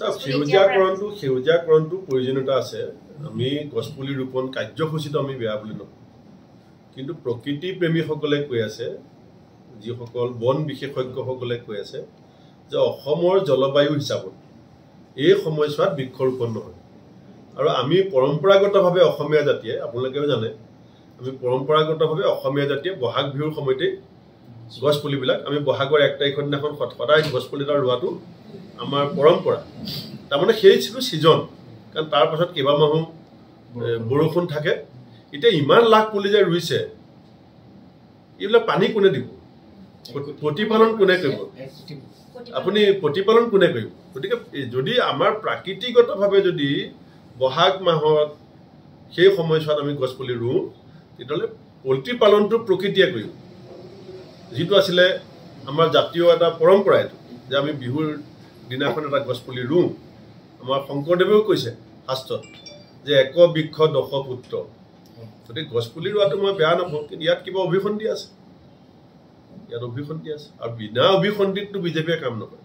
চাওক সেউজীয়াকৰণটো সেউজীয়াকৰণটো প্ৰয়োজনীয়তা আছে। আমি গছপুলি ৰোপণ কাৰ্যসূচীটো আমি বেয়া বুলি নকওঁ। কিন্তু প্ৰকৃতি প্ৰেমীসকলে কৈ আছে যিসকল বন বিশেষজ্ঞসকলে কৈ আছে যে অসমৰ জলবায়ু হিচাপত এই সময়ছোৱাত বৃক্ষৰোপণ নহয়। আৰু আমি পৰম্পৰাগতভাৱে অসমীয়া জাতিয়ে আপোনালোকেও জানে আমি পৰম্পৰাগতভাৱে অসমীয়া জাতিয়ে বহাগ বিহুৰ সময়তেই গছপুলিবিলাক আমি বহাগৰ এক তাৰিখৰ দিনাখন সদ- সদায় গছপুলি এটা ৰোৱাটো আমাৰ পৰম্পৰা তাৰমানে সেই যিটো ছিজন কাৰণ তাৰ পাছত কেইবামাহো বৰষুণ। থাকে এতিয়া ইমান লাখ পুলি যে ৰুইছে এইবিলাক পানী কোনে দিব? প্ৰ- প্ৰতিপালন কোনে কৰিব? আপুনি প্ৰতিপালন কোনে কৰিব? গতিকে যদি আমাৰ প্ৰাকৃতিকভাৱে যদি বহাগ মাহত সেই সময়ছোৱাত আমি গছপুলি ৰুওঁ তেতিয়াহ'লে প্ৰতিপালনটো প্ৰকৃতিয়ে কৰিব। যিটো আছিলে আমাৰ জাতীয় এটা পৰম্পৰা এইটো যে আমি বিহুৰ দিনাখন এটা গছপুলি ৰুওঁ। আমাৰ শংকৰদেৱেও কৈছে শাস্ত্ৰত যে এক বৃক্ষ দশ পুত্ৰ। গতিকে গছপুলি ৰোৱাটো মই বেয়া নাপাওঁ কিন্তু ইয়াত কিবা অভিসন্ধি আছে। ইয়াত অভিসন্ধি আছে। আৰু বিনা অভিসন্ধিতটো বিজেপিয়ে কাম নকৰে।